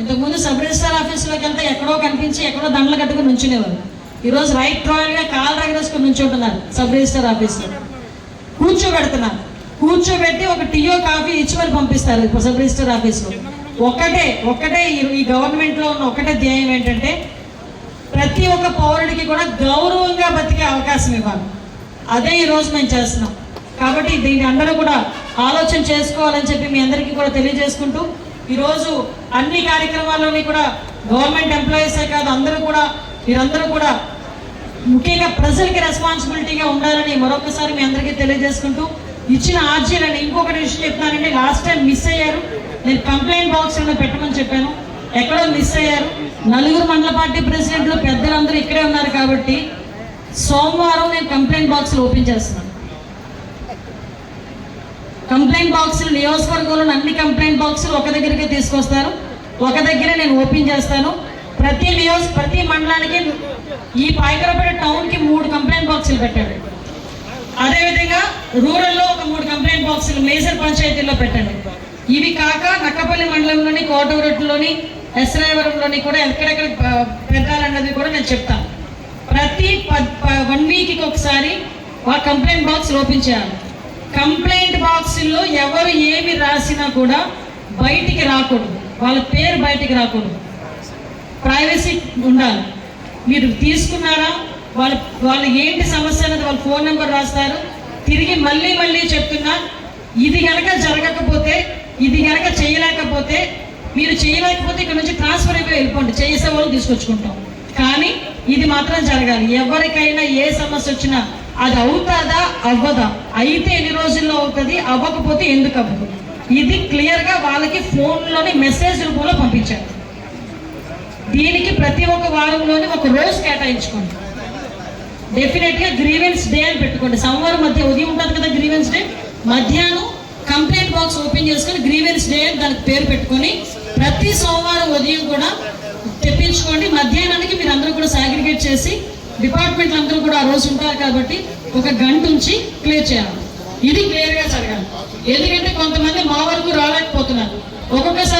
ఇంతకుముందు sub registrar ఆఫీసులోకి వెళ్తే ఎక్కడో కనిపించి ఎక్కడో దండలు కట్టుకుని నుంచునేవారు. ఈరోజు రైట్ రాయల్గా కాలు రగరేసుకుని నుంచుంటున్నారు సబ్ రిజిస్టార్ ఆఫీస్లో. కూర్చోబెడుతున్నారు. కూర్చోబెట్టి ఒక టీయో కాఫీ ఇచ్చి మరి పంపిస్తారు ఇప్పుడు సబ్ రిజిస్టర్ ఆఫీస్లో. ఒక్కటే ఒక్కటే ఈ- గవర్నమెంట్లో ఉన్న ఒకటే ధ్యేయం ఏంటంటే ప్రతి ఒక్క పౌరుడికి కూడా గౌరవంగా బతికే అవకాశం ఇవ్వాలి. అదే ఈరోజు మేము చేస్తున్నాం. కాబట్టి దీని అందరూ కూడా ఆలోచన చేసుకోవాలని చెప్పి మీ అందరికీ కూడా తెలియజేసుకుంటూ ఈరోజు అన్ని కార్యక్రమాల్లోని కూడా గవర్నమెంట్ ఎంప్లాయీసే కాదు అందరూ కూడా మీరందరూ కూడా ముఖ్యంగా ప్రజలకి రెస్పాన్సిబిలిటీగా ఉండాలని మరొకసారి మీ అందరికీ తెలియజేసుకుంటూ ఇచ్చిన ఆర్జీలని ఇంకొకటి విషయం చెప్తున్నానండి. లాస్ట్ టైం మిస్ అయ్యారు. నేను కంప్లైంట్ బాక్స్ పెట్టమని చెప్పాను. ఎక్కడో మిస్ అయ్యారు. నలుగురు మండల పార్టీ ప్రెసిడెంట్లు పెద్దలందరూ ఇక్కడే ఉన్నారు కాబట్టి సోమవారం నేను కంప్లైంట్ బాక్స్లు ఓపెన్ చేస్తున్నాను. కంప్లైంట్ బాక్సులు నియోజకవర్గంలో అన్ని కంప్లైంట్ బాక్సులు ఒక దగ్గరికి తీసుకొస్తారు. ఒక దగ్గరే నేను ఓపెన్ చేస్తాను. ప్రతి నియోజ ప్రతి మండలానికి ఈ పాయకరపేట టౌన్కి మూడు కంప్లైంట్ బాక్సులు పెట్టండి. అదేవిధంగా రూరల్లో ఒక మూడు కంప్లైంట్ బాక్సులు మేజర్ పంచాయతీల్లో పెట్టండి. ఇవి కాక నక్కపల్లి మండలంలోని కోటూరులోని ఎస్రాయవరంలోని కూడా ఎక్కడెక్కడ ప- పెట్టాలన్నది కూడా నేను చెప్తాను. ప్రతి వన్ వీక్కి ఒకసారి ఆ కంప్లైంట్ బాక్స్ ఓపెన్ చేయాలి కంప్లైంట్ బాక్సుల్లో ఎవరు ఏమి రాసినా కూడా బయటికి రాకూడదు. వాళ్ళ పేరు బయటికి రాకూడదు. ప్రైవసీ ఉండాలి. మీరు తీసుకున్నారా? వాళ్ళ వాళ్ళు ఏంటి సమస్య అనేది వాళ్ళ ఫోన్ నెంబర్ రాస్తారు. తిరిగి మళ్ళీ మళ్ళీ చెప్తున్నా ఇది కనుక జరగకపోతే ఇది కనుక చేయలేకపోతే మీరు చేయలేకపోతే ఇక్కడ నుంచి ట్రాన్స్ఫర్ అయిపోయి వెళ్ళిపోండి. చేసే వాళ్ళు తీసుకొచ్చుకుంటాం. కానీ ఇది మాత్రం జరగాలి. ఎవరికైనా ఏ సమస్య వచ్చినా అది అవుతుందా? అవ్వదా? అయితే ఎన్ని రోజుల్లో అవుతుంది? అవ్వకపోతే ఎందుకు అవ్వదు? ఇది క్లియర్గా వాళ్ళకి ఫోన్లోని మెసేజ్ రూపంలో పంపించారు. దీనికి ప్రతి ఒక్క వారంలోనే ఒక రోజు కేటాయించుకోండి. డెఫినెట్గా గ్రీవెన్స్ డే అని పెట్టుకోండి. సోమవారం మధ్య ఉదయం ఉంటుంది కదా గ్రీవెన్స్ డే మధ్యాహ్నం కంప్లైంట్ బాక్స్ ఓపెన్ చేసుకొని గ్రీవెన్స్ డే అని దానికి పేరు పెట్టుకొని ప్రతి సోమవారం ఉదయం కూడా తెప్పించుకోండి. మధ్యాహ్నానికి మీరు అందరూ కూడా సాగ్రిగేట్ చేసి డిపార్ట్మెంట్లు అందరూ కూడా ఆ రోజు ఉంటారు కాబట్టి ఒక గంట ఉంచి క్లియర్ చేయాలి. ఇది క్లియర్గా జరగాలి. ఎందుకంటే కొంతమంది మా వరకు రాలేకపోతున్నారు. ఒక్కొక్కసారి